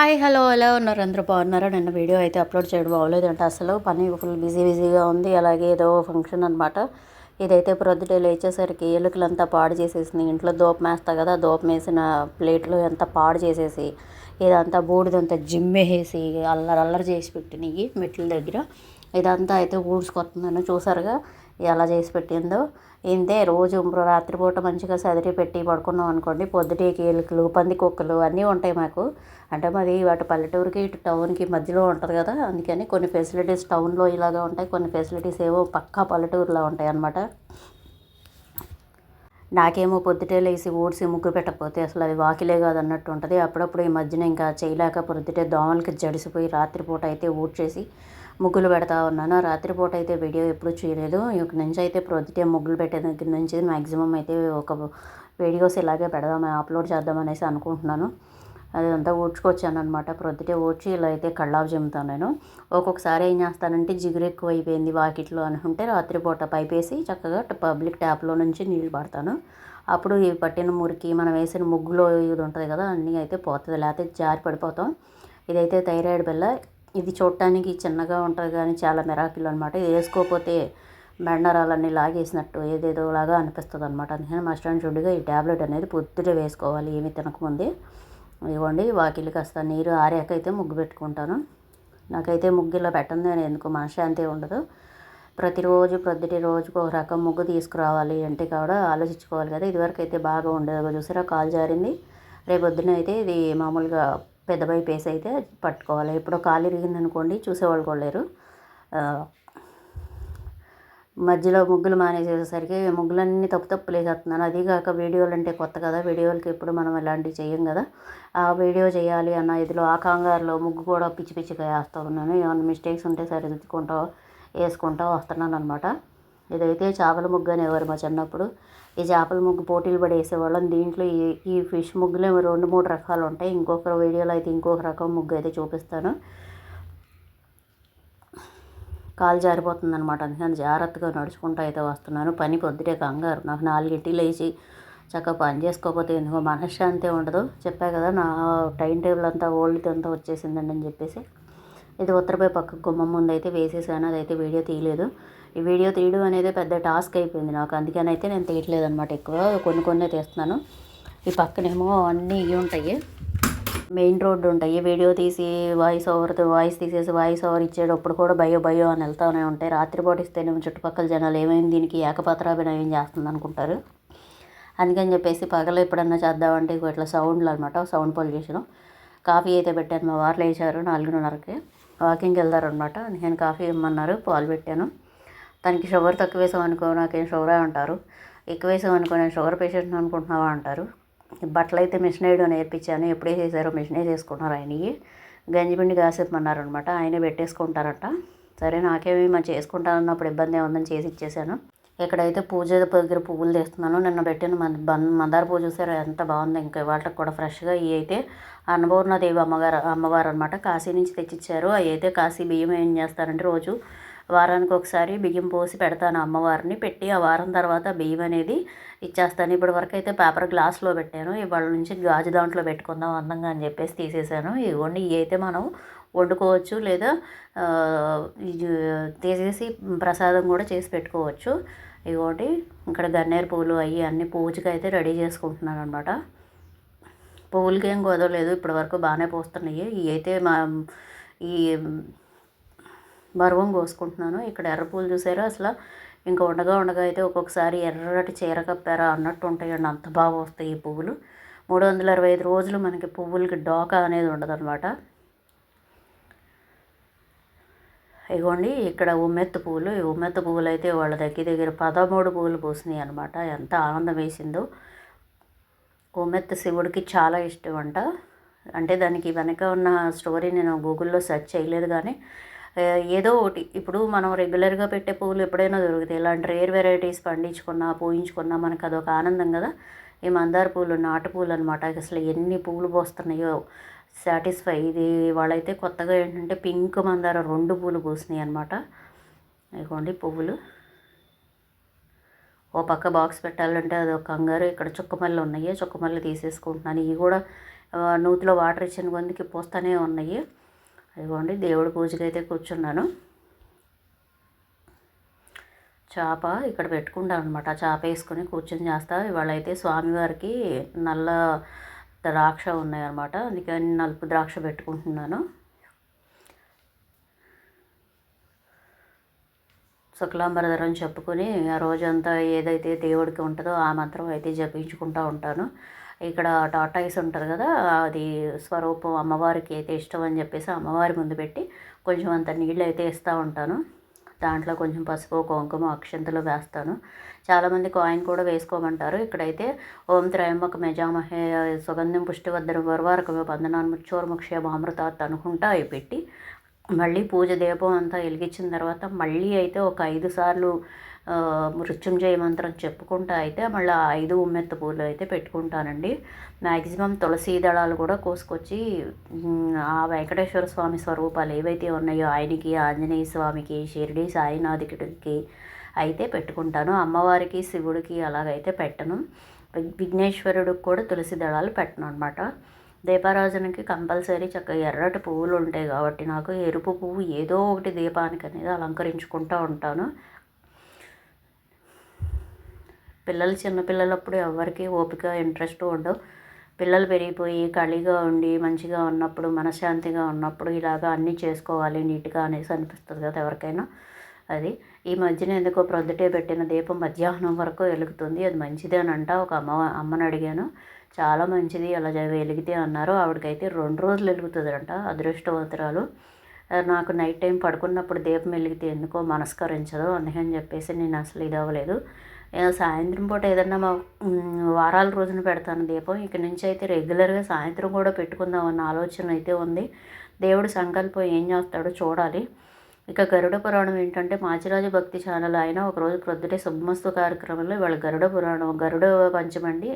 Hi hello ఎలా ఉన్నారు? అందరూ బాగున్నారా? నిన్న వీడియో అయితే అప్లోడ్ చేయడం బాగోలేదు అసలు పని ఫుల్ బిజీ బిజీగా ఉంది. అలాగే ఏదో ఫంక్షన్ అనమాట ఇదైతే ప్రొద్దుటే లేచేసరికి ఎలుకలంతా పాడు చేసేసింది. ఇంట్లో దోపం వేస్తా కదా దోపం వేసిన ప్లేట్లు ఎంత పాడు చేసేసి ఇదంతా బూడిదంతా జిమ్మేసేసి అల్లరి అల్లరి చేసి పెట్టినవి మెట్ల దగ్గర. ఇదంతా అయితే ఊడ్చుకొస్తుందని చూసారుగా ఎలా చేసి పెట్టిందో. ఇంతే రోజు రాత్రిపూట మంచిగా సదిరి పెట్టి పడుకున్నాం అనుకోండి పొద్దుటేకి ఎలుకలు పంది కుక్కలు అన్నీ ఉంటాయి మాకు. అంటే మరి వాటి పల్లెటూరుకి ఇటు టౌన్కి మధ్యలో ఉంటుంది కదా అందుకని కొన్ని ఫెసిలిటీస్ టౌన్లో ఇలాగా ఉంటాయి కొన్ని ఫెసిలిటీస్ ఏవో పక్కా పల్లెటూరులో ఉంటాయి అన్నమాట. నాకేమో పొద్దుటే లేసి ఊడ్చి ముగ్గు పెట్టకపోతే అసలు అది వాకిలే కాదన్నట్టు ఉంటుంది. అప్పుడప్పుడు ఈ మధ్యన ఇంకా చేయలేక పొద్దుటే దోమలకి జడిసిపోయి రాత్రిపూట అయితే ఊడ్చేసి ముగ్గులు పెడతా ఉన్నాను. రాత్రిపూట అయితే వీడియో ఎప్పుడు చేయలేదు. ఇక నుంచి అయితే ప్రొద్దుటే ముగ్గులు పెట్టే దగ్గర నుంచి మ్యాక్సిమం అయితే ఒక వీడియోస్ ఇలాగే పెడదాం అప్లోడ్ చేద్దాం అనేసి అనుకుంటున్నాను. అదంతా ఊడ్చుకొచ్చాను అనమాట ప్రొద్దుటే ఊడ్చి ఇలా అయితే కళ్ళావు చెమ్ముతాను నేను. ఒక్కొక్కసారి ఏం చేస్తానంటే జిగురు ఎక్కువ అయిపోయింది వాకిట్లో అనుకుంటే రాత్రిపూట పైపేసి చక్కగా పబ్లిక్ ట్యాప్లో నుంచి నీళ్ళు పడతాను. అప్పుడు ఈ పట్టిన మురికి మనం వేసిన ముగ్గులో ఇది ఉంటుంది కదా అన్నీ అయితే పోతుంది. లేకపోతే జారి పడిపోతాం. ఇదైతే థైరాయిడ్ బిల్ల ఇది చూడటానికి చిన్నగా ఉంటుంది కానీ చాలా మిరాకిల్ అనమాట ఇది వేసుకోకపోతే బండరాలన్నీ లాగేసినట్టు ఏదేదో లాగా అనిపిస్తుంది అనమాట అందుకని మస్ట్ అండ్ షుడ్గా ఈ ట్యాబ్లెట్ అనేది పొద్దుటే వేసుకోవాలి ఏమి తినకముందే. ఇవ్వండి వాకిలి కాస్త నీరు ఆరాక అయితే ముగ్గు పెట్టుకుంటాను. నాకైతే ముగ్గు ఇలా పెట్టండి అని ఎందుకు మనశ్శాంతి ఉండదు. ప్రతిరోజు ప్రొద్దుటి రోజుకు ఒక రకం ముగ్గు తీసుకురావాలి అంటే కూడా ఆలోచించుకోవాలి కదా. ఇదివరకు అయితే బాగా ఉండేది చూసారా కాలు జారింది. రేపు పొద్దున అయితే ఇది మామూలుగా పెద్ద బై పేస్ అయితే పట్టుకోవాలి. ఇప్పుడు కాలు ఇరిగిందనుకోండి చూసేవాళ్ళు కూడా లేరు. మధ్యలో ముగ్గులు మానేసేసరికి ముగ్గులన్నీ తప్పు తప్పు వేసేస్తున్నాను అది కాక వీడియోలు అంటే కొత్త కదా వీడియోలకి ఎప్పుడు మనం ఇలాంటివి చేయం కదా. ఆ వీడియో చేయాలి అన్న ఇదిలో ఆ కంగారులో ముగ్గు కూడా పిచ్చి పిచ్చిగా వేస్తూ ఉన్నాను. ఏమైనా మిస్టేక్స్ ఉంటే సరిదిద్దుకుంటా వేసుకుంటా వస్తున్నాను అనమాట ఇదైతే చేపల ముగ్గు అనేవారు మా చిన్నప్పుడు ఈ చేపల ముగ్గు పోటీలు పడి వేసేవాళ్ళం దీంట్లో ఈ ఈ ఫిష్ ముగ్గులు రెండు మూడు రకాలు ఉంటాయి ఇంకొక వీడియోలో అయితే ఇంకొక రకం ముగ్గు అయితే చూపిస్తాను. కాలు జారిపోతుంది అనమాట అందుకని జాగ్రత్తగా నడుచుకుంటూ అయితే వస్తున్నాను. పని పొద్దుటే కంగారు. నాకు నాలుగింటి లేచి చక్కగా పని చేసుకోకపోతే ఎందుకో మనశ్శాంతి ఉండదు. చెప్పా కదా నా టైం టేబుల్ అంతా ఓల్డ్ అంతా వచ్చేసిందండి అని చెప్పేసి. ఇది ఉత్తరపై పక్క గుమ్మం ముందు అయితే వేసేసాను. అదైతే వీడియో తీయలేదు. ఈ వీడియో తీయడం అనేది పెద్ద టాస్క్ అయిపోయింది నాకు. అందుకని అయితే నేను తీయట్లేదు అనమాట ఎక్కువ. కొన్ని కొన్ని తీస్తున్నాను. ఈ పక్కనేమో అన్నీ ఇవి ఉంటాయి. మెయిన్ రోడ్డు ఉంటాయి. వీడియో తీసి వాయిస్ ఓవర్ వాయిస్ తీసేసి వాయిస్ ఓవర్ ఇచ్చేటప్పుడు కూడా భయో భయో అని వెళ్తూనే ఉంటాయి. రాత్రిపూట ఇస్తేనేమో చుట్టుపక్కల జనాలు ఏమైంది దీనికి ఏకపాత్రాభినయం చేస్తుంది అనుకుంటారు అందుకని చెప్పేసి పగలు ఎప్పుడన్నా చేద్దామంటే ఇట్లా సౌండ్లు అనమాట సౌండ్ పొల్యూషన్ కాఫీ అయితే పెట్టాను. మా వారు లేచారు నాలుగున్నరకి. వాకింగ్కి వెళ్తారనమాట నేను కాఫీ ఇమ్మన్నారు. పాలు పెట్టాను. తనకి షుగర్ తక్కువ వేసాం అనుకో నాకేం షుగరే అంటారు. ఎక్కువ వేసాం అనుకో నేను షుగర్ పేషెంట్ అనుకుంటున్నావా అంటారు. బట్టలు అయితే మిషన్ వేయడం నేర్పించాను. ఎప్పుడే చేశారో మిషనే చేసుకున్నారు ఆయనవి గంజిపిండి కాసేపమన్నారు అనమాట ఆయనే పెట్టేసుకుంటారట. సరే నాకేమి మా చేసుకుంటానన్నప్పుడు ఇబ్బంది ఏముందని చేసి ఇచ్చేసాను ఇక్కడైతే పూజ దగ్గర పువ్వులు తీస్తున్నాను నిన్న పెట్టిన మందార పూజ చూసారు? ఎంత బాగుంది. ఇంకా వాళ్ళకి కూడా ఫ్రెష్గా ఇవి అయితే అన్నపూర్ణదేవి అమ్మగారు అమ్మవారు అనమాట కాశీ నుంచి తెచ్చిచ్చారు. అవి అయితే కాశీ బియ్యం ఏం చేస్తారంటే రోజు వారానికి ఒకసారి బియ్యం పోసి పెడతాను అమ్మవారిని. పెట్టి ఆ వారం తర్వాత బియ్యం అనేది ఇచ్చేస్తాను. ఇప్పటి వరకు అయితే పేపర్ గ్లాస్లో పెట్టాను. ఇవాళ నుంచి గాజు దాంట్లో పెట్టుకుందాం అందంగా అని చెప్పేసి తీసేసాను. ఇవ్వండి ఇవి అయితే మనం వండుకోవచ్చు లేదా తీసేసి ప్రసాదం కూడా చేసి పెట్టుకోవచ్చు. ఇవ్వండి ఇక్కడ గన్నేరు పువ్వులు అవి అన్ని పూజకి అయితే రెడీ చేసుకుంటున్నాను అనమాట పువ్వులకి ఏం కుదరలేదు ఇప్పటి వరకు బాగానే పోస్తున్నాయి. ఇవి అయితే మా ఈ బరువం కోసుకుంటున్నాను. ఇక్కడ ఎర్ర పూలు చూసారా? అసలు ఇంకా ఉండగా ఉండగా అయితే ఒక్కొక్కసారి ఎర్రటి చీర కప్పారా అన్నట్టు ఉంటాయండి. అంత బాగా వస్తాయి ఈ పువ్వులు. మూడు వందల అరవై ఐదు రోజులు మనకి పువ్వులకి డోకా అనేది ఉండదన్నమాట. ఇగోండి ఇక్కడ ఉమ్మెత్తు పువ్వులు. ఈ ఉమ్మెత్తు పువ్వులు అయితే వాళ్ళ దగ్గర దగ్గర పదమూడు పువ్వులు పూసినాయి అనమాట ఎంత ఆనందం వేసిందో. ఉమ్మెత్తు శివుడికి చాలా ఇష్టం అంట. అంటే దానికి వెనక ఉన్న స్టోరీ నేను గూగుల్లో సెర్చ్ చేయలేదు కానీ ఏదో ఒకటి. ఇప్పుడు మనం రెగ్యులర్గా పెట్టే పువ్వులు ఎప్పుడైనా దొరుకుతాయి. ఇలాంటి రేర్ వెరైటీస్ పండించుకున్నా పూయించుకున్నా మనకు అదొక ఆనందం కదా. ఈ మందార పూలు నాటు పూలు అనమాట అసలు ఎన్ని పువ్వులు పోస్తున్నాయో సాటిస్ఫై. ఇది వాళ్ళైతే కొత్తగా ఏంటంటే పింక్ మందార రెండు పూలు పూసినాయి అనమాట ఇదిగోండి పువ్వులు. ఓ పక్క బాక్స్ పెట్టాలంటే అది ఒక కంగారు. ఇక్కడ చుక్కమల్లి ఉన్నాయి. చుక్కమల్లి తీసేసుకుంటున్నాను. ఇవి కూడా నూతిలో వాటర్ ఇచ్చిన కొందికి పోస్తూనే ఉన్నాయి. ఇదిగోండి దేవుడి పూజకి అయితే కూర్చున్నాను. చేప ఇక్కడ పెట్టుకుంటాను అనమాట చేప వేసుకుని కూర్చొని చేస్తా. ఇవాళ అయితే స్వామివారికి నల్ల ద్రాక్ష ఉన్నాయన్నమాట. అందుకని నలుపు ద్రాక్ష పెట్టుకుంటున్నాను. శుక్లాంబరధరం చెప్పుకొని ఆ రోజంతా ఏదైతే దేవుడికి ఉంటుందో ఆ మంత్రం అయితే జపించుకుంటూ ఉంటాను. ఇక్కడ టాటాయిస్ ఉంటుంది కదా అది స్వరూపం అమ్మవారికి అయితే ఇష్టం అని చెప్పేసి అమ్మవారి ముందు పెట్టి కొంచెం అంత నీళ్ళు అయితే ఇస్తూ ఉంటాను. దాంట్లో కొంచెం పసుపు కుంకుమ అక్షంతలు వేస్తాను. చాలామంది కాయిన్ కూడా వేసుకోమంటారు. ఇక్కడైతే ఓం త్రయంబక మెజామహే సుగంధం పుష్టివర్ధన వరవారకమే బంధనాన్ని ముచ్చోర్ముక్షేమ అమృతాత్ అనుకుంటా అవి పెట్టి మళ్ళీ పూజ దీపం అంతా వెలిగించిన తర్వాత మళ్ళీ అయితే ఒక ఐదు సార్లు మృత్యుంజయ మంత్రం చెప్పుకుంటా అయితే మళ్ళీ ఐదు ఉమ్మెత్త పూలు అయితే పెట్టుకుంటానండి. మ్యాక్సిమం తులసి దళాలు కూడా కోసుకొచ్చి ఆ వెంకటేశ్వర స్వామి స్వరూపాలు ఏవైతే ఉన్నాయో ఆయనకి ఆంజనేయ స్వామికి షిరిడి సాయినాథికుడికి అయితే పెట్టుకుంటాను. అమ్మవారికి శివుడికి అలాగైతే పెట్టను. విఘ్నేశ్వరుడికి కూడా తులసి దళాలు పెట్టను అనమాట దీపారాజనకి కంపల్సరీ చక్కగా ఎర్రటి పువ్వులు ఉంటాయి కాబట్టి నాకు ఎరుపు పువ్వు ఏదో ఒకటి దీపానికి అనేది అలంకరించుకుంటూ ఉంటాను. పిల్లలు చిన్నపిల్లలప్పుడు ఎవరికి ఓపిక ఇంట్రెస్ట్ ఉండవు. పిల్లలు పెరిగిపోయి ఖాళీగా ఉండి మంచిగా ఉన్నప్పుడు మనశ్శాంతిగా ఉన్నప్పుడు ఇలాగా అన్నీ చేసుకోవాలి నీట్గా అనేసి అనిపిస్తుంది కదా ఎవరికైనా. అది. ఈ మధ్యన ఎందుకో ప్రొద్దుటే పెట్టిన దీపం మధ్యాహ్నం వరకు వెలుగుతుంది. అది మంచిదేనంట ఒక అమ్మ అమ్మని అడిగాను. చాలా మంచిది అలా వెలిగితే అన్నారు. ఆవిడకైతే రెండు రోజులు వెలుగుతుందంట అదృష్టవంతురాలు అదృష్టవంతరాలు. నాకు నైట్ టైం పడుకున్నప్పుడు దీపం వెలిగితే ఎందుకో మనస్కరించదు అందుకని చెప్పేసి నేను అసలు ఇది అవ్వలేదు. సాయంత్రం పూట ఏదన్నా మా వారాల రోజున పెడతాను దీపం. ఇక నుంచి అయితే రెగ్యులర్గా సాయంత్రం కూడా పెట్టుకుందాం అన్న ఆలోచన అయితే ఉంది. దేవుడు సంకల్పం ఏం చేస్తాడో చూడాలి. ఇక గరుడ పురాణం ఏంటంటే మాచిరాజు భక్తి ఛానల్ ఆయన ఒకరోజు ప్రొద్దుటే శుభమస్తు కార్యక్రమంలో ఇవాళ గరుడ పురాణం గరుడ పంచమండి.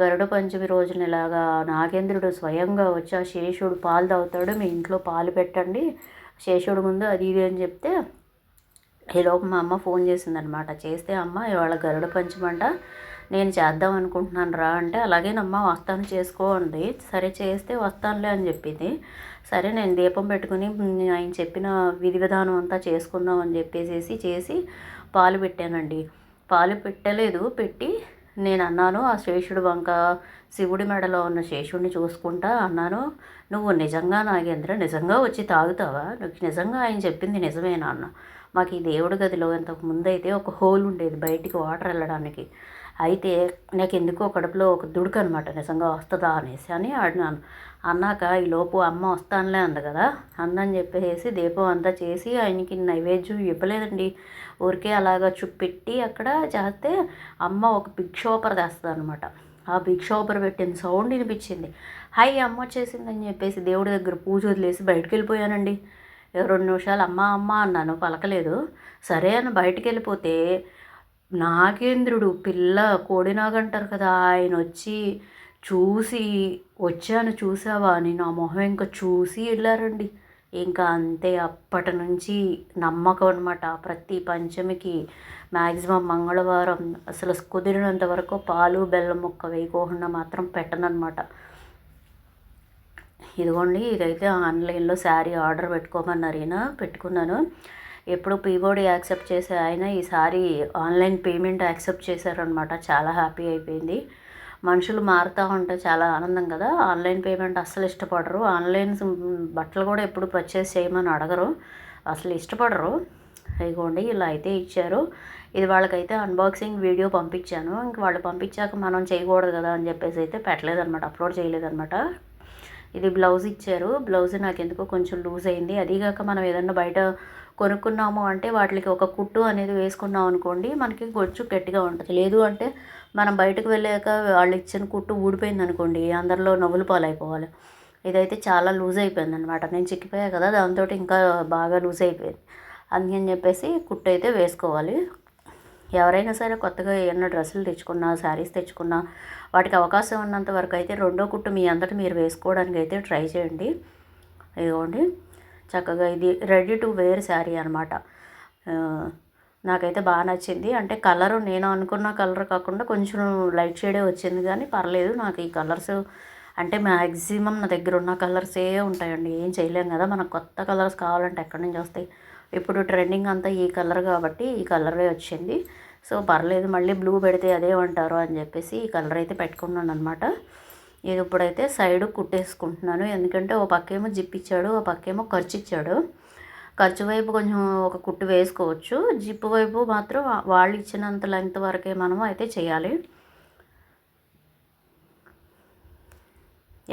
గరుడ పంచమి రోజున ఇలాగా నాగేంద్రుడు స్వయంగా వచ్చి ఆ శేషుడు పాలు తాగుతాడు. మీ ఇంట్లో పాలు పెట్టండి. శేషుడు ముందు అది ఇది అని చెప్తే ఈలోపు మా అమ్మ ఫోన్ చేసిందనమాట. చేస్తే అమ్మ ఇవాళ గరుడ పంచమంట. నేను చేద్దాం అనుకుంటున్నాను రా అంటే అలాగేనమ్మా వస్తాను చేసుకో అంది. సరే చేస్తే వస్తానులే అని చెప్పింది. సరే నేను దీపం పెట్టుకుని ఆయన చెప్పిన విధి విధానం అంతా చేసుకుందాం అని చెప్పేసి చేసి పాలు పెట్టానండి. పాలు పెట్టలేదు. పెట్టి నేను అన్నాను ఆ శేషుడు వంక శివుడి మెడలో ఉన్న శేషుడిని చూసుకుంటా అన్నాను. నువ్వు నిజంగా నాగేంద్ర నిజంగా వచ్చి తాగుతావా? నువ్వు నిజంగా ఆయన చెప్పింది నిజమేనా? అన్న. మాకు ఈ దేవుడి గదిలో ఇంతకు ముందు అయితే ఒక హోల్ ఉండేది బయటికి వాటర్ వెళ్ళడానికి. అయితే నాకు ఎందుకో కడుపులో ఒక దుడుకు అనమాట నిజంగా వస్తుందా అనేసి. అని అడినాను అన్నాక ఈ లోపు అమ్మ వస్తానులే అంది కదా అందని చెప్పేసి దీపం అంతా చేసి ఆయనకి నైవేద్యం ఇవ్వలేదండి. ఊరికే అలాగా చుప్పెట్టి అక్కడ చేస్తే అమ్మ ఒక భిక్షోపర షోపర్ తెస్తుంది అనమాట ఆ భిక్షోపర షోపర్ పెట్టిన సౌండ్ వినిపించింది. హై అమ్మ వచ్చేసిందని చెప్పేసి దేవుడి దగ్గర పూజ వదిలేసి బయటకు వెళ్ళిపోయానండి. రెండు నిమిషాలు అమ్మ అమ్మ అన్నాను. పలకలేదు. సరే అని బయటికి వెళ్ళిపోతే నాగేంద్రుడు పిల్ల కోడినాగంటారు కదా ఆయన వచ్చి చూసి వచ్చాను చూసావా? అని నా మొహం ఇంకా చూసి వెళ్ళారండి. ఇంకా అంతే. అప్పటి నుంచి నమ్మకం అనమాట ప్రతి పంచమికి మ్యాక్సిమం మంగళవారం అసలు కుదిరినంత వరకు పాలు బెల్లం ముక్క వేయకోకుండా మాత్రం పెట్టనమాట ఇదిగోండి ఇదైతే ఆన్లైన్లో శారీ ఆర్డర్ పెట్టుకోమన్నారు ఈయన పెట్టుకున్నాను. ఎప్పుడు పీబోర్డ్ యాక్సెప్ట్ చేసే ఆయన ఈసారి ఆన్లైన్ పేమెంట్ యాక్సెప్ట్ చేశారనమాట చాలా హ్యాపీ అయిపోయింది. మనుషులు మారుతూ ఉంటే చాలా ఆనందం కదా. ఆన్లైన్ పేమెంట్ అస్సలు ఇష్టపడరు. ఆన్లైన్ బట్టలు కూడా ఎప్పుడు పర్చేస్ చేయమని అడగరు. అసలు ఇష్టపడరు. ఇదిగోండి ఇలా అయితే ఇచ్చారు. ఇది వాళ్ళకైతే అన్బాక్సింగ్ వీడియో పంపించాను. ఇంక వాళ్ళు పంపించాక మనం చేయకూడదు కదా అని చెప్పేసి అయితే పెట్టలేదన్నమాట. అప్లోడ్ చేయలేదన్నమాట. ఇది బ్లౌజ్ ఇచ్చారు. బ్లౌజ్ నాకు ఎందుకో కొంచెం లూజ్ అయింది. అదీగాక మనం ఏదన్నా బయట కొనుక్కున్నాము అంటే వాటికి ఒక కుట్టు అనేది వేసుకున్నాం అనుకోండి మనకి కొంచెం గట్టిగా ఉంటుంది. లేదు అంటే మనం బయటకు వెళ్ళాక వాళ్ళు ఇచ్చిన కుట్టు ఊడిపోయింది అనుకోండి అందరిలో నవ్వులు పాలైపోవాలి. ఇదైతే చాలా లూజ్ అయిపోయింది అనమాట నేను చిక్కిపోయా కదా దాంతో ఇంకా బాగా లూజ్ అయిపోయింది. అందుకని చెప్పేసి కుట్టు అయితే వేసుకోవాలి. ఎవరైనా సరే కొత్తగా ఏమైనా డ్రెస్సులు తెచ్చుకున్నా శారీస్ తెచ్చుకున్నా వాటికి అవకాశం ఉన్నంత వరకు అయితే రెండో కుట్టు మీ అంతటి మీరు వేసుకోవడానికి అయితే ట్రై చేయండి. ఇదిగోండి. చక్కగా ఇది రెడీ టు వేర్ శారీ అనమాట నాకైతే బాగా నచ్చింది. అంటే కలరు నేను అనుకున్న కలర్ కాకుండా కొంచెం లైట్ షేడే వచ్చింది కానీ పర్లేదు. నాకు ఈ కలర్స్ అంటే మ్యాక్సిమం నా దగ్గర ఉన్న కలర్సే ఉంటాయండి. ఏం చేయలేం కదా. మనకు కొత్త కలర్స్ కావాలంటే ఎక్కడి నుంచి వస్తాయి? ఇప్పుడు ట్రెండింగ్ అంతా ఈ కలర్ కాబట్టి ఈ కలరే వచ్చింది. సో పర్లేదు మళ్ళీ బ్లూ పెడితే అదే అంటారు అని చెప్పేసి ఈ కలర్ అయితే పెట్టుకున్నాను అనమాట ఇది ఇప్పుడైతే సైడ్ కుట్టేసుకుంటున్నాను. ఎందుకంటే ఓ పక్కేమో జిప్ ఇచ్చాడు ఓ పక్కేమో ఖర్చు ఇచ్చాడు. ఖర్చు వైపు కొంచెం ఒక కుట్టు వేసుకోవచ్చు. జిప్పు వైపు మాత్రం వాళ్ళు ఇచ్చినంత లెంగ్త్ వరకే మనం అయితే చేయాలి.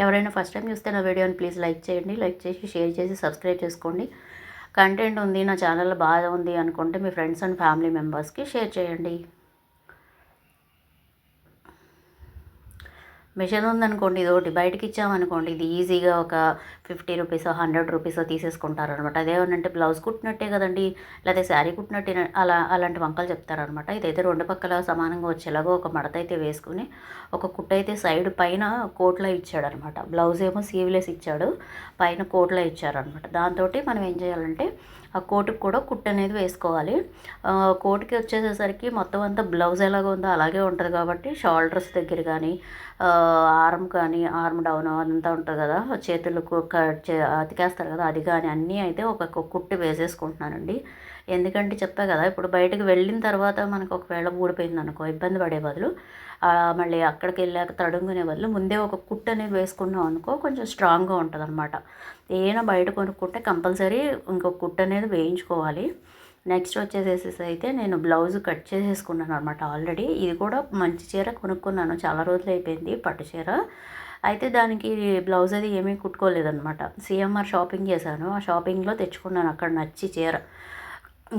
ఎవరైనా ఫస్ట్ టైం చూస్తే నా వీడియోని ప్లీజ్ లైక్ చేయండి. లైక్ చేసి షేర్ చేసి సబ్స్క్రైబ్ చేసుకోండి. కంటెంట్ ఉంది నా ఛానల్ బాగా ఉంది అనుకుంటే మీ ఫ్రెండ్స్ అండ్ ఫ్యామిలీ మెంబర్స్కి షేర్ చేయండి. మిషన్ ఉందనుకోండి ఇది ఒకటి బయటకి ఇచ్చామనుకోండి ఇది ఈజీగా ఒక ఫిఫ్టీ రూపీస్ హండ్రెడ్ రూపీస్ తీసేసుకుంటారనమాట. అదేమనంటే బ్లౌజ్ కుట్టినట్టే కదండి లేకపోతే శారీ కుట్టినట్టే అలా అలాంటి వంకలు చెప్తారనమాట. ఇదైతే రెండు పక్కల సమానంగా వచ్చేలాగా ఒక మడత అయితే వేసుకుని ఒక కుట్ట అయితే సైడ్ పైన కోట్లో ఇచ్చాడనమాట. బ్లౌజ్ ఏమో సీవ్లెస్ ఇచ్చాడు పైన కోట్లో ఇచ్చారనమాట. దాంతో మనం ఏం చేయాలంటే ఆ కోటుకు కూడా కుట్టు అనేది వేసుకోవాలి. కోటుకి వచ్చేసేసరికి మొత్తం అంతా బ్లౌజ్ ఎలాగో ఉందో అలాగే ఉంటుంది కాబట్టి షోల్డర్స్ దగ్గర కానీ ఆర్మ్ కానీ ఆర్మ్ డౌన్ అంతా ఉంటుంది కదా చేతులకు చే అతికేస్తారు కదా అది కానీ అన్నీ అయితే ఒక కుట్టు వేసేసుకుంటున్నానండి. ఎందుకంటే చెప్పా కదా ఇప్పుడు బయటకు వెళ్ళిన తర్వాత మనకు ఒకవేళ ఊడిపోయింది అనుకో ఇబ్బంది పడే బదులు మళ్ళీ అక్కడికి వెళ్ళాక తడుముకునే బదులు ముందే ఒక కుట్టు అనేది వేసుకున్నాం అనుకో కొంచెం స్ట్రాంగ్గా ఉంటుంది అనమాట ఏమైనా బయట కొనుక్కుంటే కంపల్సరీ ఇంకొక కుట్టు అనేది వేయించుకోవాలి. నెక్స్ట్ వచ్చేసేసి అయితే నేను బ్లౌజ్ కట్ చేసేసుకున్నాను అనమాట ఆల్రెడీ. ఇది కూడా మంచి చీర కొనుక్కున్నాను చాలా రోజులు అయిపోయింది పట్టు చీర. అయితే దానికి బ్లౌజ్ అది ఏమీ కుట్టుకోలేదనమాట సిఎంఆర్ షాపింగ్ చేశాను. ఆ షాపింగ్లో తెచ్చుకున్నాను అక్కడ నచ్చి చీర.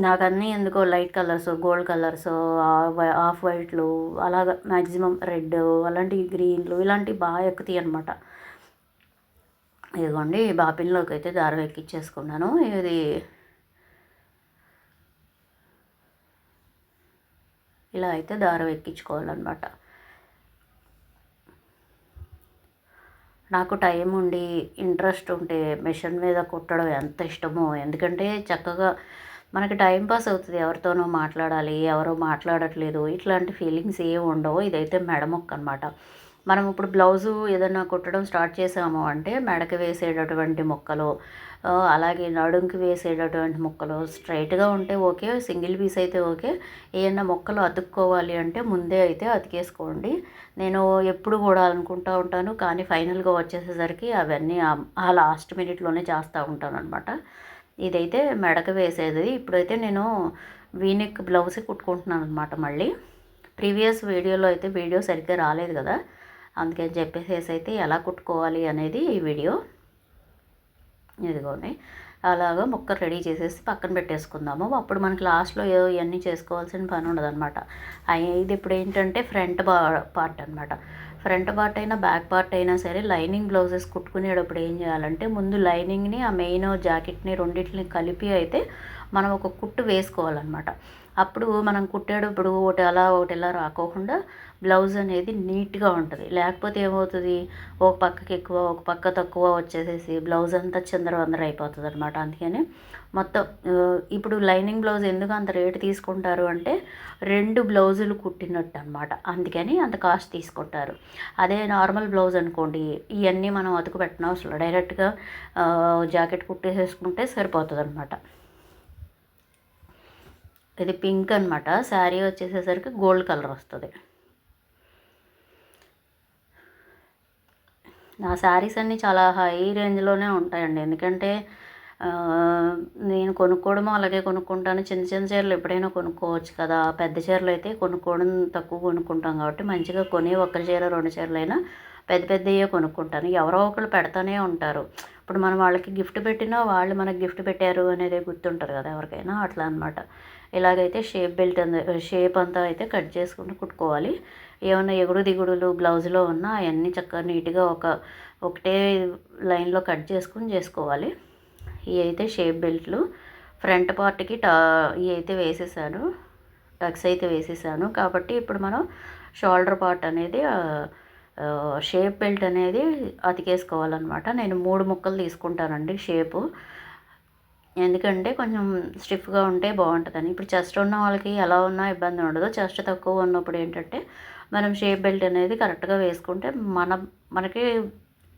నాకు అన్నీ ఎందుకో light colours gold colours off వైట్లు అలాగ మ్యాక్సిమం రెడ్ అలాంటి గ్రీన్లు ఇలాంటివి బాగా ఎక్కుతాయి అనమాట ఇదిగోండి బాపిన్లోకి అయితే దారం ఎక్కించేసుకున్నాను ఇది ఇలా అయితే దారం ఎక్కించుకోవాలన్నమాట. నాకు టైం ఉండి ఇంట్రెస్ట్ ఉంటే మిషన్ మీద కుట్టడం ఎంత ఇష్టమో. ఎందుకంటే చక్కగా మనకి టైం పాస్ అవుతుంది. ఎవరితోనో మాట్లాడాలి ఎవరో మాట్లాడట్లేదు. ఇట్లాంటి ఫీలింగ్స్ ఏమి ఉండవు. ఇదైతే మెడమొక్క అనమాట మనం ఇప్పుడు బ్లౌజు ఏదైనా కుట్టడం స్టార్ట్ చేసాము అంటే మెడకి వేసేటటువంటి మొక్కలు అలాగే నడుంకి వేసేటటువంటి మొక్కలు స్ట్రైట్గా ఉంటే ఓకే సింగిల్ పీస్ అయితే ఓకే. ఏమన్నా మొక్కలు అతుక్కోవాలి అంటే ముందే అయితే అతికేసుకోండి. నేను ఎప్పుడు కూడా అనుకుంటూ ఉంటాను కానీ ఫైనల్గా వచ్చేసేసరికి అవన్నీ ఆ లాస్ట్ మినిట్లోనే చేస్తూ ఉంటాను అనమాట ఇదైతే మెడక వేసేది. ఇప్పుడైతే నేను వీనిక్ బ్లౌజే కుట్టుకుంటున్నాను అనమాట మళ్ళీ. ప్రీవియస్ వీడియోలో అయితే వీడియో సరిగ్గా రాలేదు కదా. అందుకని చెప్పేసి అయితే ఎలా కుట్టుకోవాలి అనేది ఈ వీడియో. ఇదిగోని అలాగా ముక్క రెడీ చేసేసి పక్కన పెట్టేసుకుందాము. అప్పుడు మనకి లాస్ట్లో ఇవన్నీ చేసుకోవాల్సిన పని ఉండదు అనమాట ఇది ఇప్పుడు ఏంటంటే ఫ్రంట్ బా పార్ట్ అనమాట ఫ్రంట్ పార్ట్ అయినా బ్యాక్ పార్ట్ అయినా సరే లైనింగ్ బ్లౌజెస్ కుట్టుకునేటప్పుడు ఏం చేయాలంటే ముందు లైనింగ్ని ఆ మెయిన్ జాకెట్ని రెండింటిని కలిపి అయితే మనం ఒక కుట్టు వేసుకోవాలన్నమాట. అప్పుడు మనం కుట్టేటప్పుడు ఒకటి అలా ఒకటి ఇలా రాకోకుండా బ్లౌజ్ అనేది నీట్గా ఉంటుంది. లేకపోతే ఏమవుతుంది? ఒక పక్కకి ఎక్కువ ఒక పక్క తక్కువ వచ్చేసేసి బ్లౌజ్ అంతా చిందరవందర అయిపోతుంది అనమాట అందుకని మొత్తం ఇప్పుడు లైనింగ్ బ్లౌజ్ ఎందుకు అంత రేటు తీసుకుంటారు అంటే రెండు బ్లౌజులు కుట్టినట్టు అనమాట అందుకని అంత కాస్ట్ తీసుకుంటారు. అదే నార్మల్ బ్లౌజ్ అనుకోండి ఇవన్నీ మనం అతుకు పెట్టిన అవసరం డైరెక్ట్గా జాకెట్ కుట్టేసేసుకుంటే సరిపోతుంది అనమాట ఇది పింక్ అనమాట శారీ వచ్చేసేసరికి గోల్డ్ కలర్ వస్తుంది. నా శారీస్ అన్నీ చాలా హై రేంజ్లోనే ఉంటాయండి. ఎందుకంటే నేను కొనుక్కోవడము అలాగే కొనుక్కుంటాను. చిన్న చిన్న చీరలు ఎప్పుడైనా కొనుక్కోవచ్చు కదా. పెద్ద చీరలు అయితే కొనుక్కోవడం తక్కువ కొనుక్కుంటాం కాబట్టి మంచిగా కొని ఒక చీర రెండు చీరలైనా పెద్ద పెద్దయే కొనుక్కుంటాను. ఎవరో ఒకరు పెడతానే ఉంటారు. ఇప్పుడు మనం వాళ్ళకి గిఫ్ట్ పెట్టినా వాళ్ళు మనకి గిఫ్ట్ పెట్టారు అనేది గుర్తుంటారు కదా ఎవరికైనా. అట్లా అనమాట ఇలాగైతే షేప్ బెల్ట్ షేప్ అంతా అయితే కట్ చేసుకుంటూ కుట్టుకోవాలి. ఏమైనా ఎగుడు దిగుడులు బ్లౌజ్లో ఉన్నా అవన్నీ చక్కగా నీట్గా ఒక ఒకటే లైన్లో కట్ చేసుకుని చేసుకోవాలి. ఇవి అయితే షేప్ బెల్ట్లు. ఫ్రంట్ పార్ట్కి టా ఇవి అయితే వేసేసాను. టక్స్ అయితే వేసేసాను. కాబట్టి ఇప్పుడు మనం షోల్డర్ పార్ట్ అనేది షేప్ బెల్ట్ అనేది అతికేసుకోవాలన్నమాట. నేను మూడు ముక్కలు తీసుకుంటానండి షేపు. ఎందుకంటే కొంచెం స్టిఫ్గా ఉంటే బాగుంటుందని. ఇప్పుడు చెస్ట్ ఉన్న వాళ్ళకి ఎలా ఉన్నా ఇబ్బంది ఉండదు. చెస్ట్ తక్కువ ఉన్నప్పుడు ఏంటంటే మనం షేప్ బెల్ట్ అనేది కరెక్ట్గా వేసుకుంటే మన మనకి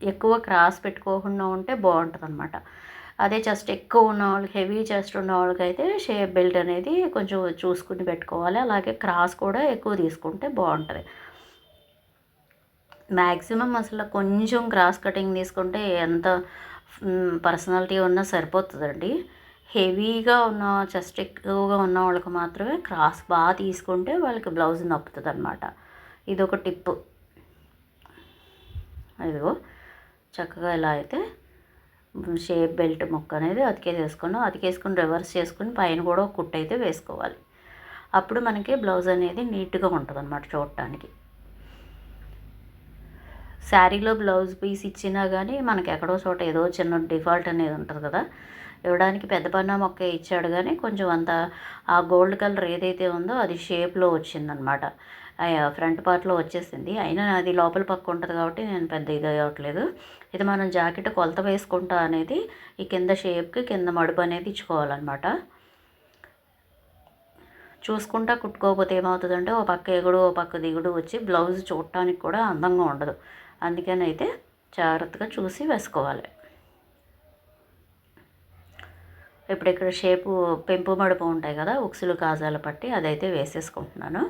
ఎక్కువ క్రాస్ పెట్టుకోకుండా ఉంటే బాగుంటుంది అనమాట అదే చెస్ట్ ఎక్కువ ఉన్న వాళ్ళకి హెవీ చెస్ట్ ఉన్న వాళ్ళకి అయితే షేప్ బెల్ట్ అనేది కొంచెం చూసుకుని పెట్టుకోవాలి. అలాగే క్రాస్ కూడా ఎక్కువ తీసుకుంటే బాగుంటుంది. మ్యాక్సిమం అసలు కొంచెం క్రాస్ కటింగ్ తీసుకుంటే ఎంత పర్సనాలిటీ ఉన్నా సరిపోతుందండి. హెవీగా ఉన్న చెస్ట్ ఎక్కువగా ఉన్న వాళ్ళకి మాత్రమే క్రాస్ బాగా తీసుకుంటే వాళ్ళకి బ్లౌజ్ నప్పుతుంది అనమాట ఇది ఒక టిప్. ఇదిగో చక్కగా ఇలా అయితే షేప్ బెల్ట్ ముక్క అనేది అతికేసేసుకున్నాం. అతికేసుకుని రివర్స్ చేసుకుని పైన కూడా ఒక కుట్టు అయితే వేసుకోవాలి. అప్పుడు మనకి బ్లౌజ్ అనేది నీట్గా ఉంటుంది అనమాట చూడటానికి. శారీలో బ్లౌజ్ పీస్ ఇచ్చినా కానీ మనకి ఎక్కడో చోట ఏదో చిన్న డిఫాల్ట్ అనేది ఉంటుంది కదా. ఇవ్వడానికి పెద్ద పన్నా మొక్క ఇచ్చాడు కానీ కొంచెం అంత ఆ గోల్డ్ కలర్ ఏదైతే ఉందో అది షేప్లో వచ్చిందనమాట ఫ్రంట్ పార్ట్లో వచ్చేసింది. అయినా అది లోపల పక్క ఉంటుంది కాబట్టి నేను పెద్ద ఇది అవ్వట్లేదు. ఇది మనం జాకెట్ కొలత వేసుకుంటా అనేది ఈ కింద షేప్కి కింద మడుపు అనేది ఇచ్చుకోవాలన్నమాట. చూసుకుంటా కుట్టుకోకపోతే ఏమవుతుందంటే ఓ పక్క ఎగుడు ఓ పక్క దిగుడు వచ్చి బ్లౌజ్ చూడటానికి కూడా అందంగా ఉండదు. అందుకని అయితే జాగ్రత్తగా చూసి వేసుకోవాలి. ఇప్పుడు ఇక్కడ షేపు పెంపు మడుపు ఉంటాయి కదా ఉక్సులు కాజాలు పట్టి అదైతే వేసేసుకుంటున్నాను.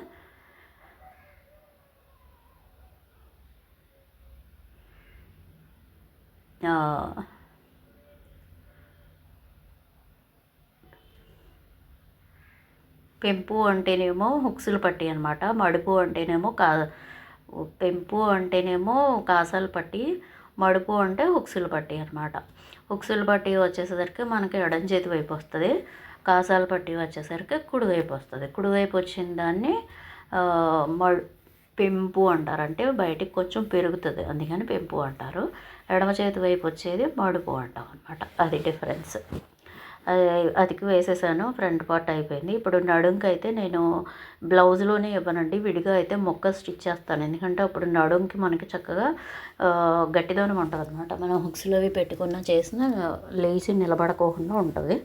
పెంపు అంటేనేమో హుక్సులు పట్టి అనమాట మడుపు అంటేనేమో కా పెంపు అంటేనేమో కాసాలు పట్టి మడుపు అంటే హుక్సులు పట్టి అనమాట హుక్సులు పట్టి వచ్చేసరికి మనకి ఎడం చేతి వైపు వస్తుంది. కాసాలు పట్టి వచ్చేసరికి కుడివైపు వస్తుంది. కుడివైపు వచ్చిన దాన్ని మడు పెంపు అంటారు. అంటే బయటికి కొంచెం పెరుగుతుంది. అందుకని పెంపు అంటారు. ఎడమ చేతి వైపు వచ్చేది మడుపు అంటాం అనమాట అది డిఫరెన్స్. అతికి వేసేసాను ఫ్రంట్ పార్ట్ అయిపోయింది. ఇప్పుడు నడుంకి అయితే నేను బ్లౌజ్లోనే ఇవ్వనండి. విడిగా అయితే మొక్క స్టిచ్ చేస్తాను. ఎందుకంటే అప్పుడు నడుంకి మనకి చక్కగా గట్టిదనం ఉంటుంది అనమాట మనం హుక్స్లో అవి పెట్టుకున్న చేసిన లేచి నిలబడకోకుండా ఉంటుంది.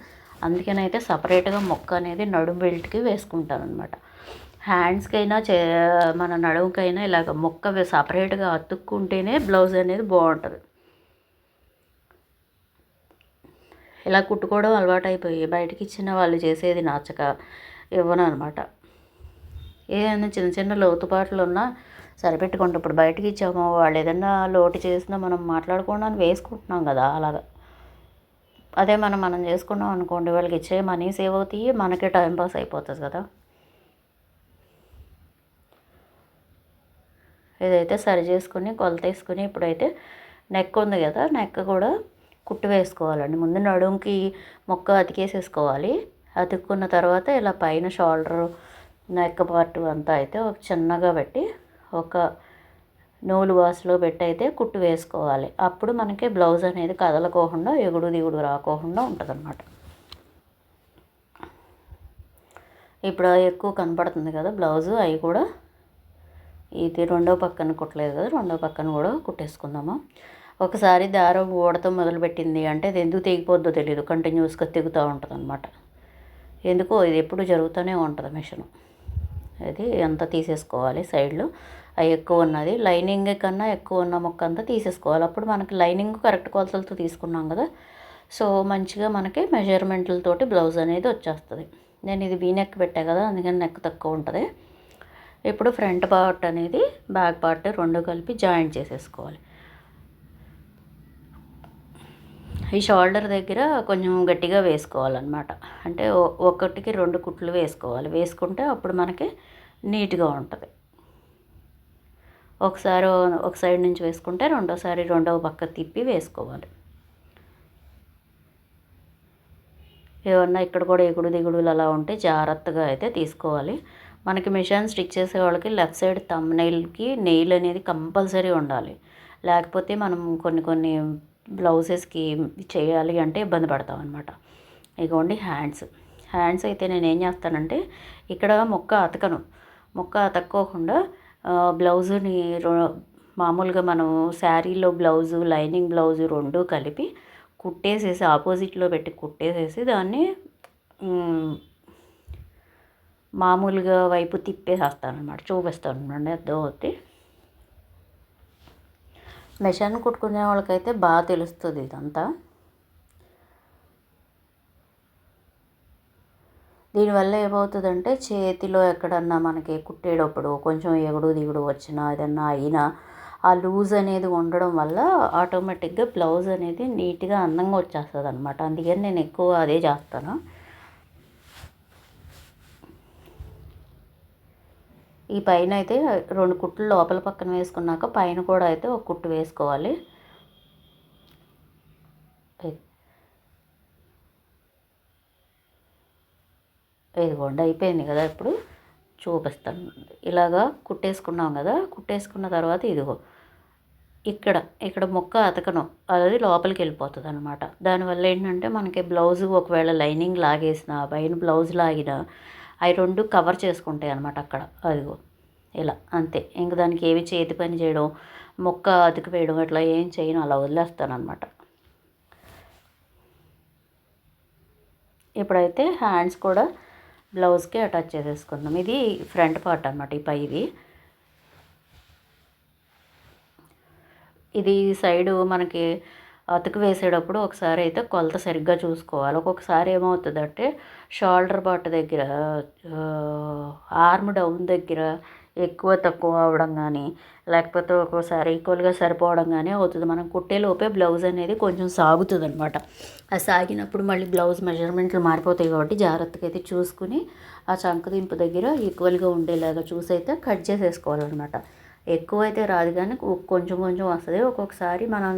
అందుకని అయితే సపరేట్గా మొక్క అనేది నడుం బెల్ట్కి వేసుకుంటాను అనమాట హ్యాండ్స్కైనా చే మన నడుముకైనా ఇలాగ మొక్క సపరేట్గా అతుక్కుంటేనే బ్లౌజ్ అనేది బాగుంటుంది. ఇలా కుట్టుకోవడం అలవాటు అయిపోయి బయటకి ఇచ్చిన వాళ్ళు చేసేది నచ్చక ఇవ్వను అనమాట ఏదైనా చిన్న చిన్న లోతుపాట్లు ఉన్నా సరిపెట్టుకుంటే. ఇప్పుడు బయటకి ఇచ్చాము వాళ్ళు ఏదైనా లోటు చేసినా మనం మాట్లాడకుండా వేసుకుంటున్నాం కదా అలాగా. అదే మనం మనం చేసుకున్నాం అనుకోండి వాళ్ళకి ఇచ్చే మనీ సేవ్ అవుతాయి మనకే టైం పాస్ అయిపోతుంది కదా. ఇదైతే సరి చేసుకుని కొలత వేసుకుని ఇప్పుడైతే నెక్ ఉంది కదా నెక్ కూడా కుట్టు వేసుకోవాలండి. ముందు నడుముకి మొక్క అతికేసేసుకోవాలి. అతుక్కున్న తర్వాత ఇలా పైన షోల్డర్ నెక్ పార్ట్ అంతా అయితే ఒక చిన్నగా పెట్టి ఒక నూలు వాసులో పెట్టి అయితే కుట్టు వేసుకోవాలి. అప్పుడు మనకి బ్లౌజ్ అనేది కదలకోకుండా ఎగుడు దిగుడు రాకోకుండా ఉంటుంది అన్నమాట ఇప్పుడు ఎక్కువ కనపడుతుంది కదా బ్లౌజు అవి కూడా ఇది రెండో పక్కన కుట్టలేదు కదా రెండో పక్కన కూడా కుట్టేసుకుందాము? ఒకసారి దారం ఊడటం మొదలుపెట్టింది అంటే అది ఎందుకు తెగిపోద్దో తెలియదు కంటిన్యూస్గా తెగుతూ ఉంటుంది అనమాట ఎందుకో ఇది ఎప్పుడు జరుగుతూనే ఉంటుంది మిషన్. అది అంతా తీసేసుకోవాలి సైడ్లో. అవి ఎక్కువ ఉన్నది. లైనింగ్ కన్నా ఎక్కువ ఉన్న మొక్క అంతా తీసేసుకోవాలి. అప్పుడు మనకి లైనింగ్ కరెక్ట్ కొలతలతో తీసుకున్నాం కదా. సో మంచిగా మనకి మెజర్మెంట్లతోటి బ్లౌజ్ అనేది వచ్చేస్తుంది. నేను ఇది వీ నెక్ పెట్టా కదా అందుకని నెక్ తక్కువ ఉంటుంది. ఇప్పుడు ఫ్రంట్ పార్ట్ అనేది బ్యాక్ పార్ట్ రెండు కలిపి జాయింట్ చేసేసుకోవాలి. ఈ షోల్డర్ దగ్గర కొంచెం గట్టిగా వేసుకోవాలన్నమాట. అంటే ఒకటికి రెండు కుట్లు వేసుకోవాలి. వేసుకుంటే అప్పుడు మనకి నీట్గా ఉంటుంది. ఒకసారి ఒక సైడ్ నుంచి వేసుకుంటే రెండోసారి రెండవ పక్క తిప్పి వేసుకోవాలి. ఏమన్నా ఇక్కడ కూడా ఎగుడు దిగుడులు అలా ఉంటే జాగ్రత్తగా అయితే తీసుకోవాలి. మనకి మిషన్ స్టిచ్ చేసే వాళ్ళకి లెఫ్ట్ సైడ్ తమ్ నెయిల్కి నెయిల్ అనేది కంపల్సరీ ఉండాలి. లేకపోతే మనం కొన్ని కొన్ని బ్లౌజెస్కి చేయాలి అంటే ఇబ్బంది పడతాం అనమాట ఇగోండి హ్యాండ్స్. హ్యాండ్స్ అయితే నేను ఏం చేస్తానంటే ఇక్కడ మొక్క అతకను. మొక్క అతక్కోకుండా బ్లౌజుని మామూలుగా మనం శారీలో బ్లౌజు లైనింగ్ బ్లౌజు రెండు కలిపి కుట్టేసేసి ఆపోజిట్లో పెట్టి కుట్టేసేసి దాన్ని మామూలుగా వైపు తిప్పేసేస్తాను అనమాట చూపిస్తాను అండి అర్థం అవుతుంది మెషిన్ కుట్టుకునే వాళ్ళకైతే బాగా తెలుస్తుంది ఇదంతా. దీనివల్ల ఏమవుతుందంటే చేతిలో ఎక్కడన్నా మనకి కుట్టేటప్పుడు కొంచెం ఎగుడు దిగుడు వచ్చినా ఏదన్నా అయినా ఆ లూజ్ అనేది ఉండడం వల్ల ఆటోమేటిక్గా బ్లౌజ్ అనేది నీట్గా అందంగా వచ్చేస్తుంది అనమాట అందుకని నేను ఎక్కువ అదే చేస్తాను. ఈ పైన అయితే రెండు కుట్లు లోపల పక్కన వేసుకున్నాక పైన కూడా అయితే ఒక కుట్టు వేసుకోవాలి. ఇదిగోండి అయిపోయింది కదా ఇప్పుడు చూపిస్తాను. ఇలాగా కుట్టేసుకున్నాం కదా కుట్టేసుకున్న తర్వాత ఇదిగో ఇక్కడ ఇక్కడ మొక్క అతకను అది లోపలికి వెళ్ళిపోతుంది అనమాట దానివల్ల ఏంటంటే మనకి బ్లౌజ్ ఒకవేళ లైనింగ్ లాగేసిన పైన బ్లౌజ్ లాగిన అవి రెండు కవర్ చేసుకుంటాయి అనమాట అక్కడ. అదిగో ఇలా అంతే. ఇంక దానికి ఏవి చేతి పని చేయడం మొక్క అతికి వేయడం అట్లా ఏం చేయను అలా వదిలేస్తాను అనమాట ఇప్పుడైతే హ్యాండ్స్ కూడా బ్లౌజ్కి అటాచ్ చేసేసుకుందాం. ఇది ఫ్రంట్ పార్ట్ అనమాట ఈ పైది. ఇది సైడు మనకి అతుకు వేసేటప్పుడు ఒకసారి అయితే కొలత సరిగ్గా చూసుకోవాలి. ఒక్కొక్కసారి ఏమవుతుందంటే షోల్డర్ పార్ట్ దగ్గర ఆర్మ్ డౌన్ దగ్గర ఎక్కువ తక్కువ అవడం కానీ లేకపోతే ఒక్కోసారి ఈక్వల్గా సరిపోవడం కానీ అవుతుంది. మనం కుట్టేలోపే బ్లౌజ్ అనేది కొంచెం సాగుతుంది అనమాట ఆ సాగినప్పుడు మళ్ళీ బ్లౌజ్ మెజర్మెంట్లు మారిపోతాయి కాబట్టి జాగ్రత్తగా అయితే చూసుకుని ఆ చంకదింపు దగ్గర ఈక్వల్గా ఉండేలాగా చూసి అయితే కట్ చేసేసుకోవాలన్నమాట. ఎక్కువ అయితే రాదు కానీ కొంచెం కొంచెం వస్తుంది. ఒక్కొక్కసారి మనం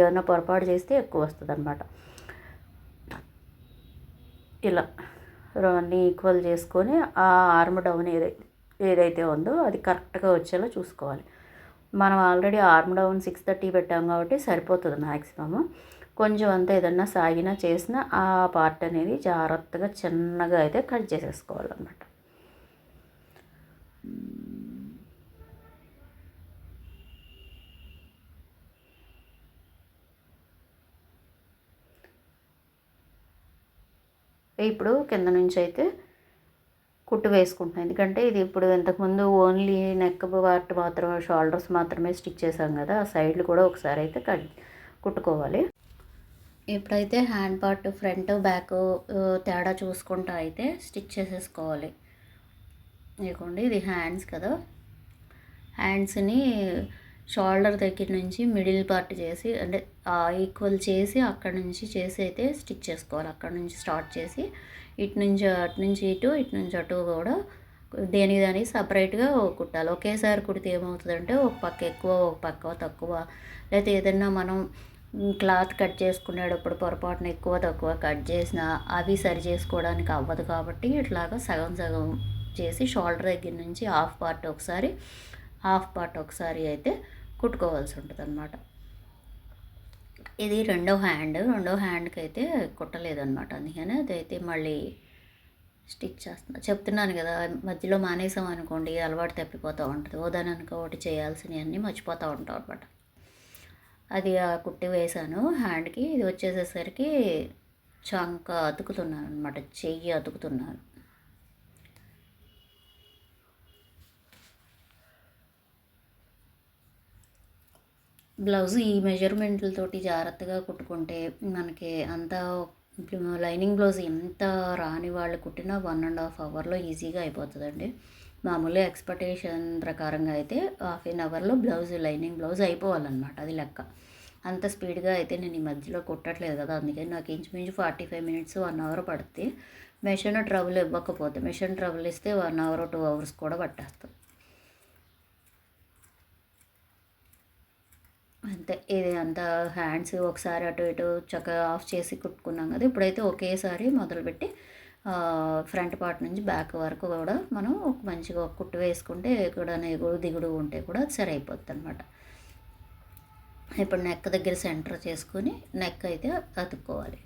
ఏమైనా పొరపాటు చేస్తే ఎక్కువ వస్తుంది అనమాట ఇలా అన్నీ ఈక్వల్ చేసుకొని ఆ ఆర్మ్ డౌన్ ఏదైతే ఏదైతే ఉందో అది కరెక్ట్గా వచ్చేలా చూసుకోవాలి. మనం already arm down six thirty పెట్టాం కాబట్టి సరిపోతుంది మ్యాక్సిమము కొంచెం అంతా ఏదన్నా సాగినా చేసినా ఆ పార్ట్ అనేది జాగ్రత్తగా చిన్నగా అయితే కట్ చేసేసుకోవాలన్నమాట. ఇప్పుడు కింద నుంచి అయితే కుట్టు వేసుకుంటున్నాను ఎందుకంటే ఇది ఇప్పుడు ఇంతకుముందు ఓన్లీ నెక్ పార్ట్ మాత్రమే షోల్డర్స్ మాత్రమే స్టిచ్ చేసాం కదా. ఆ సైడ్లు కూడా ఒకసారి అయితే కట్ కుట్టుకోవాలి. ఇప్పుడైతే హ్యాండ్ పార్ట్ ఫ్రంట్ బ్యాక్ తేడా చూసుకుంటూ అయితే స్టిచ్ చేసేసుకోవాలి. ఇదిగోండి ఇది హ్యాండ్స్ కదా. హ్యాండ్స్ని షోల్డర్ దగ్గర నుంచి మిడిల్ పార్ట్ చేసి అంటే ఈక్వల్ చేసి అక్కడ నుంచి చేసి అయితే స్టిచ్ చేసుకోవాలి. అక్కడ నుంచి స్టార్ట్ చేసి ఇటు నుంచి అటు నుంచి ఇటు ఇటు నుంచి అటు కూడా దేనికి దానికి సపరేట్గా కుట్టాలి. ఒకేసారి కుడితే ఏమవుతుందంటే ఒక పక్క ఎక్కువ ఒక పక్క తక్కువ. లేకపోతే ఏదైనా మనం క్లాత్ కట్ చేసుకునేటప్పుడు పొరపాటున ఎక్కువ తక్కువ కట్ చేసినా అవి సరి చేసుకోవడానికి అవ్వదు కాబట్టి ఇట్లాగా సగం సగం చేసి షోల్డర్ దగ్గర నుంచి హాఫ్ పార్ట్ ఒకసారి హాఫ్ పార్ట్ ఒకసారి అయితే కుట్టుకోవాల్సి ఉంటుంది అనమాట ఇది రెండో హ్యాండ్. రెండో హ్యాండ్కి అయితే కుట్టలేదన్నమాట అందుకని అదైతే మళ్ళీ స్టిచ్ చేస్తున్నా. చెప్తున్నాను కదా మధ్యలో మానేసాం అనుకోండి అలవాటు తప్పిపోతూ ఉంటుంది. ఓదాని ఒకటి చేయాల్సినవన్నీ మర్చిపోతూ ఉంటాం అనమాట అది ఆ కుట్టి వేసాను హ్యాండ్కి. ఇది వచ్చేసేసరికి చంక అతుకుతున్నాను అనమాట చెయ్యి అతుకుతున్నాను. బ్లౌజ్ ఈ మెజర్మెంట్లతోటి జాగ్రత్తగా కుట్టుకుంటే మనకి అంత లైనింగ్ బ్లౌజ్ ఎంత రాని వాళ్ళు కుట్టినా వన్ అండ్ హాఫ్ అవర్లో ఈజీగా అయిపోతుందండి. మామూలుగా ఎక్స్పెక్టేషన్ ప్రకారంగా అయితే హాఫ్ ఎన్ అవర్లో బ్లౌజ్ లైనింగ్ బ్లౌజ్ అయిపోవాలన్నమాట అది లెక్క. అంత స్పీడ్గా అయితే నేను ఈ మధ్యలో కుట్టట్లేదు కదా అందుకే నాకు ఇంచుమించు forty five minutes one hour పడుతుంది మెషిన్ ట్రబుల్ ఇవ్వకపోతే మెషిన్ ట్రబుల్ ఇస్తే వన్ అవర్ టూ అవర్స్ కూడా పట్టేస్తుంది అంతే. ఇది అంతా హ్యాండ్స్ ఒకసారి అటు ఇటు చక్కగా ఆఫ్ చేసి కుట్టుకున్నాం కదా ఇప్పుడైతే ఒకేసారి మొదలుపెట్టి ఫ్రంట్ పార్ట్ నుంచి బ్యాక్ వరకు కూడా మనం ఒక మంచిగా కుట్టు వేసుకుంటే కూడా ఎగుడు దిగుడు ఉంటే కూడా సరి అయిపోద్ది అనమాట ఇప్పుడు నెక్ దగ్గర సెంటర్ చేసుకొని నెక్ అయితే అతుక్కోవాలి.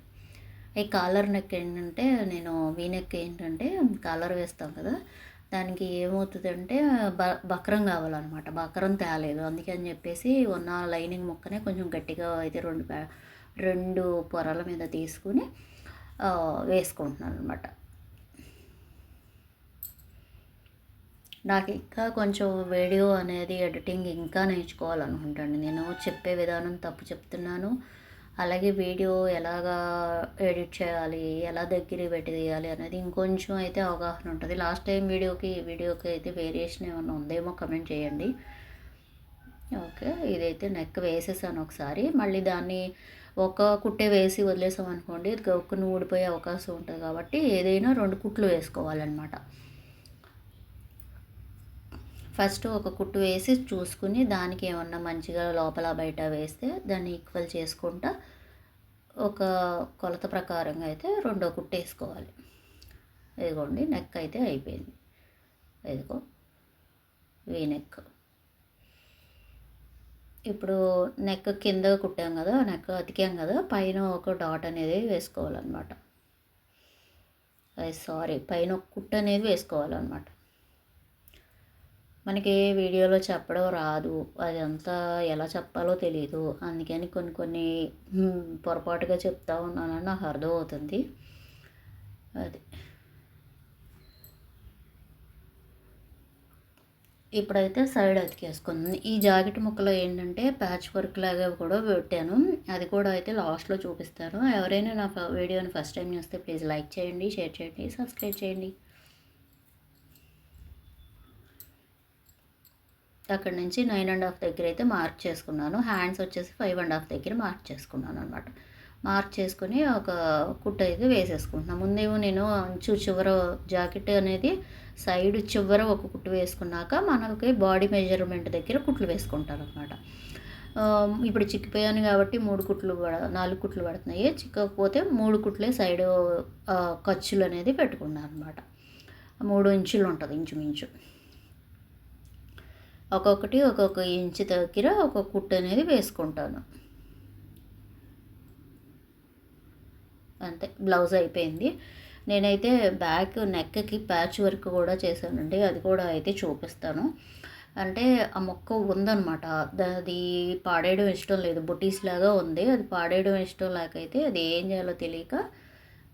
ఈ కాలర్ నెక్ ఏంటంటే నేను వీ నెక్ ఏంటంటే కాలర్ వేస్తాం కదా దానికి ఏమవుతుందంటే బ బక్రం కావాలన్నమాట. బక్రం తేలేదు. అందుకని చెప్పేసి ఉన్న లైనింగ్ ముక్కనే కొంచెం గట్టిగా అయితే రెండు రెండు పొరల మీద తీసుకుని వేసుకుంటున్నాను అనమాట నాకు ఇంకా కొంచెం వీడియో అనేది ఎడిటింగ్ ఇంకా నేర్చుకోవాలనుకుంటాను. నేను చెప్పే విధానం తప్పు చెప్తున్నాను. అలాగే వీడియో ఎలాగా ఎడిట్ చేయాలి ఎలా దగ్గర పెట్టి తీయాలి అనేది ఇంకొంచెం అయితే అవగాహన ఉంటుంది. లాస్ట్ టైం వీడియోకి వీడియోకి అయితే వేరియేషన్ ఏమైనా ఉందేమో కమెంట్ చేయండి. ఓకే ఇదైతే నెక్ వేసేసాను ఒకసారి. మళ్ళీ దాన్ని ఒక కుట్టే వేసి వదిలేసాం అనుకోండి గొక్కును ఊడిపోయే అవకాశం ఉంటుంది కాబట్టి ఏదైనా రెండు కుట్లు వేసుకోవాలన్నమాట. ఫస్ట్ ఒక కుట్టు వేసి చూసుకుని దానికి ఏమన్నా మంచిగా లోపల బయట వేస్తే దాన్ని ఈక్వల్ చేసుకుంటా ఒక కొలత ప్రకారంగా అయితే రెండో కుట్టు వేసుకోవాలి. ఇదిగోండి నెక్ అయితే అయిపోయింది. ఇదిగో వీ నెక్ ఇప్పుడు నెక్ కింద కుట్టాం కదా నెక్ అతికాం కదా పైన ఒక డాట్ అనేది వేసుకోవాలన్నమాట. సారీ పైన ఒక కుట్టు అనేది వేసుకోవాలన్నమాట. మనకి వీడియోలో చెప్పడం రాదు. అది అంతా ఎలా చెప్పాలో తెలియదు అందుకని కొన్ని కొన్ని పొరపాటుగా చెప్తా ఉన్నానని నాకు అర్థం అవుతుంది. అది. ఇప్పుడైతే సైడ్ అతికేసుకుంది. ఈ జాకెట్ ముక్కలో ఏంటంటే ప్యాచ్ వర్క్ లాగా కూడా పెట్టాను. అది కూడా అయితే లాస్ట్లో చూపిస్తాను. ఎవరైనా నా వీడియోని ఫస్ట్ టైం చూస్తే ప్లీజ్ లైక్ చేయండి షేర్ చేయండి సబ్స్క్రైబ్ చేయండి. అక్కడ నుంచి నైన్ అండ్ హాఫ్ దగ్గర అయితే మార్క్ చేసుకున్నాను. హ్యాండ్స్ వచ్చేసి ఫైవ్ అండ్ హాఫ్ దగ్గర మార్క్ చేసుకున్నాను అనమాట మార్క్ చేసుకుని ఒక కుట్ట అయితే వేసేసుకుంటున్నాను ముందేమో నేను అంచు చివర జాకెట్ అనేది సైడ్ చివర ఒక కుట్టు వేసుకున్నాక మనకి బాడీ మెజర్మెంట్ దగ్గర కుట్లు వేసుకుంటాను అనమాట ఇప్పుడు చిక్కిపోయాను కాబట్టి మూడు కుట్లు నాలుగు కుట్లు పడుతున్నాయి. చిక్కకపోతే మూడు కుట్లే సైడ్ ఖర్చులు అనేది పెట్టుకున్నాను అనమాట మూడు ఇంచులు ఉంటుంది ఇంచుమించు. ఒక్కొక్కటి ఒక్కొక్క ఇంచు దగ్గర ఒక కుట్టు అనేది వేసుకుంటాను. అంతే బ్లౌజ్ అయిపోయింది. నేనైతే బ్యాక్ నెక్కి ప్యాచ్ వర్క్ కూడా చేశానండి అది కూడా అయితే చూపిస్తాను. అంటే ఆ మొక్క ఉందనమాట అది పాడేయడం ఇష్టం లేదు బుటీస్ లాగా ఉంది అది పాడేయడం ఇష్టం లేకైతే అది ఏం చేయాలో తెలియక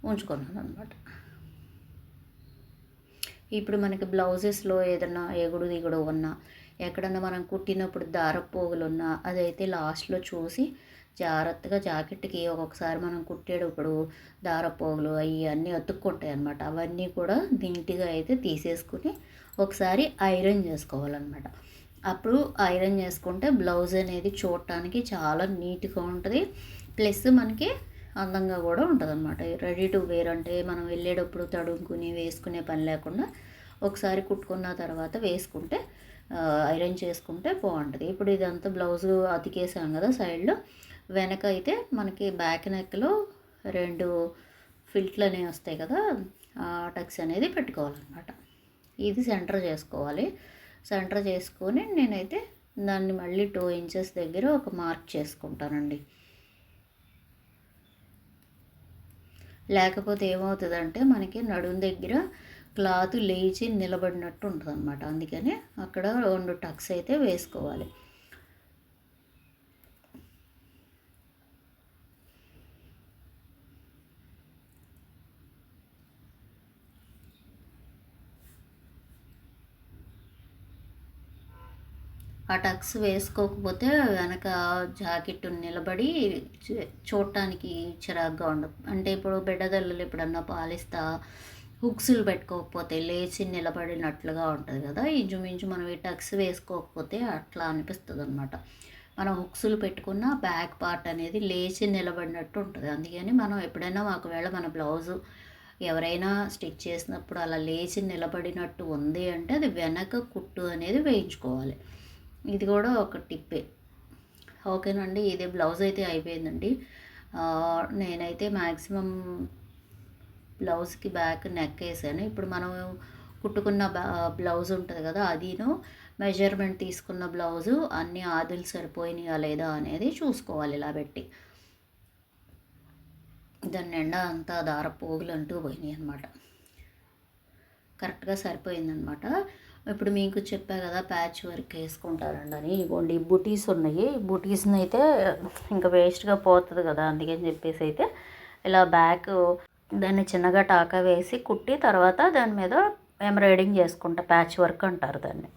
ఉంచుకున్నాను అనమాట ఇప్పుడు మనకి బ్లౌజెస్లో ఏదన్నా ఎగుడు దిగుడు ఉన్నా ఎక్కడన్నా మనం కుట్టినప్పుడు దారపోగులు ఉన్నా అదైతే లాస్ట్లో చూసి జాగ్రత్తగా జాకెట్కి ఒక్కొక్కసారి మనం కుట్టేటప్పుడు దారపోగులు అవి అన్నీ అతుక్కుంటాయి అనమాట అవన్నీ కూడా నీట్గా అయితే తీసేసుకుని ఒకసారి ఐరన్ చేసుకోవాలన్నమాట. అప్పుడు ఐరన్ చేసుకుంటే బ్లౌజ్ అనేది చూడటానికి చాలా నీట్గా ఉంటుంది. ప్లస్ మనకి అందంగా కూడా ఉంటుంది అనమాట రెడీ టు వేర్ అంటే మనం వెళ్ళేటప్పుడు తడుముకుని వేసుకునే పని లేకుండా ఒకసారి కుట్టుకున్న తర్వాత వేసుకుంటే ఐరన్ చేసుకుంటే బాగుంటుంది. ఇప్పుడు ఇదంతా బ్లౌజు అతికేసాం కదా సైడ్లో. వెనక అయితే మనకి బ్యాక్ నెక్లో రెండు ఫిల్ట్లు అనేవి వస్తాయి కదా టక్స్ అనేది పెట్టుకోవాలన్నమాట. ఇది సెంటర్ చేసుకోవాలి. సెంటర్ చేసుకొని నేనైతే దాన్ని మళ్ళీ టూ ఇంచెస్ దగ్గర ఒక మార్క్ చేసుకుంటానండి. లేకపోతే ఏమవుతుందంటే మనకి నడుము దగ్గర క్లాత్ లేచి నిలబడినట్టు ఉంటుంది అనమాట అందుకని అక్కడ రెండు టక్స్ అయితే వేసుకోవాలి. ఆ టక్స్ వేసుకోకపోతే వెనక జాకెట్ నిలబడి చూడటానికి చిరాగ్గా ఉండదు అంటే ఇప్పుడు బిడ్డదల్లలు ఎప్పుడన్నా పాలిస్తా హుక్స్లు పెట్టుకోకపోతే లేచి నిలబడినట్లుగా ఉంటుంది కదా ఇంచుమించు మనం ఈ టక్స్ వేసుకోకపోతే అట్లా అనిపిస్తుంది అనమాట మనం హుక్స్లు పెట్టుకున్న బ్యాక్ పార్ట్ అనేది లేచి నిలబడినట్టు ఉంటుంది. అందుకని మనం ఎప్పుడైనా ఒకవేళ మన బ్లౌజు ఎవరైనా స్టిచ్ చేసినప్పుడు అలా లేచి నిలబడినట్టు ఉంది అంటే అది వెనక కుట్టు అనేది వేయించుకోవాలి. ఇది కూడా ఒక టిప్పే. ఓకేనండి ఇదే బ్లౌజ్ అయితే అయిపోయిందండి నేనైతే మ్యాక్సిమం బ్లౌజ్కి బ్యాక్ నెక్ వేసాను. ఇప్పుడు మనం కుట్టుకున్న బ్లౌజ్ ఉంటుంది కదా అదిను మెజర్మెంట్ తీసుకున్న బ్లౌజు అన్ని ఆదులు సరిపోయినాయా లేదా అనేది చూసుకోవాలి ఇలా పెట్టి. దాని నిండా అంతా దార పోగులు అంటూ పోయినాయి అనమాట కరెక్ట్గా సరిపోయిందనమాట ఇప్పుడు మీకు చెప్పా కదా ప్యాచ్ వర్క్ వేసుకుంటారండి అని. ఇవ్వండి బుటీస్ ఉన్నాయి. బుటీస్ని అయితే ఇంకా వేస్ట్గా పోతుంది కదా అందుకని చెప్పేసి అయితే ఇలా బ్యాక్ దాన్ని చిన్నగా టాకా వేసి కుట్టి తర్వాత దాని మీద ఎంబ్రాయిడింగ్ చేసుకుంటా ప్యాచ్ వర్క్ అంటారు దాన్ని.